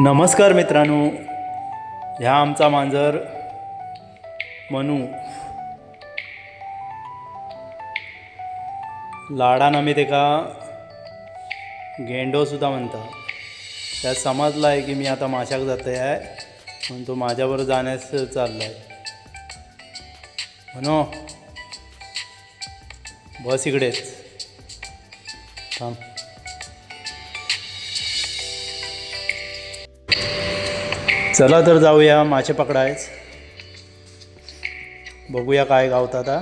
नमस्कार मित्रांनो. ह्या आमचा मांजर मनू. लाडान आम्ही तेका गेंडो सुद्दां म्हणटा त्या समजला आहे की मी आता माशाक जाते आहे म्हणून तो माझ्याबरोबर जाण्यास चालला आहे म्हणू बस इकडेच. थांब. चला तर जाऊया मासे पकडायच. बघूया काय गावतं आता.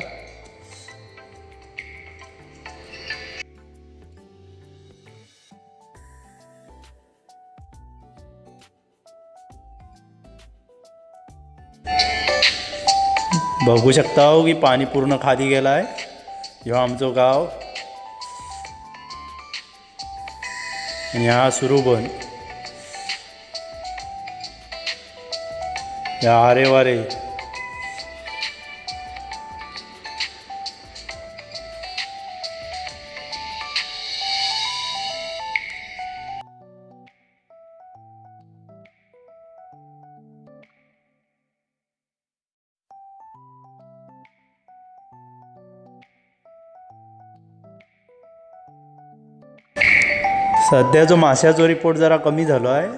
बघू शकता हो की पाणी पूर्ण खाली गेलाय. आहे ह्यो आमचो गाव. आणि हा सुरूबन या आरे वारे सध्या जो माश्याचो रिपोर्ट जरा कमी झालो आहे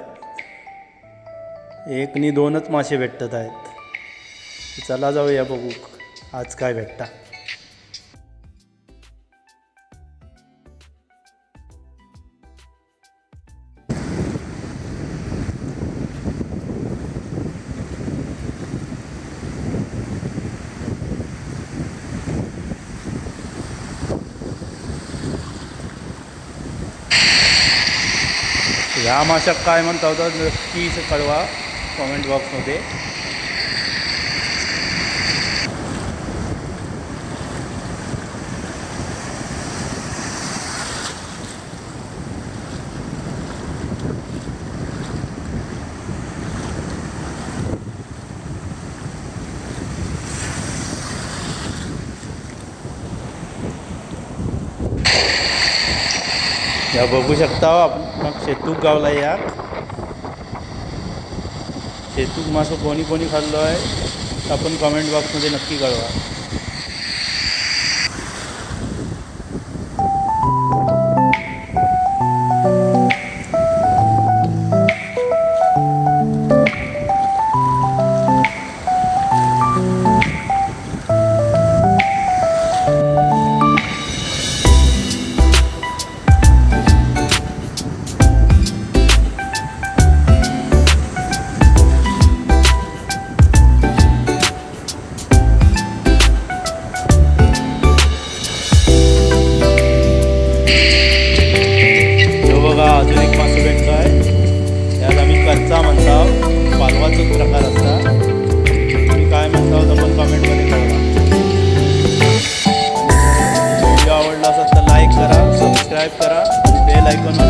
एक नी दोनच मासे भेटत आहेत. चला जाऊया बघू आज काय भेटता ह्या माशाक काय म्हणता होता नक्की कळवा. कॉमेंट बॉक्समध्ये या बघू शकता हो आपण. मग शेतूक गावला या. शेतूक मासो कोणी कोणी खाल्लो आहे आपण कमेंट बॉक्समध्ये नक्की कळवा. कच्चा म्हणता पालवाचो प्रकार असता. तुम्ही काय म्हणता डबल कॉमेंटमध्ये कळवा. व्हिडिओ आवडला असेल तर लाईक करा सबस्क्राईब करा बेल ऐकून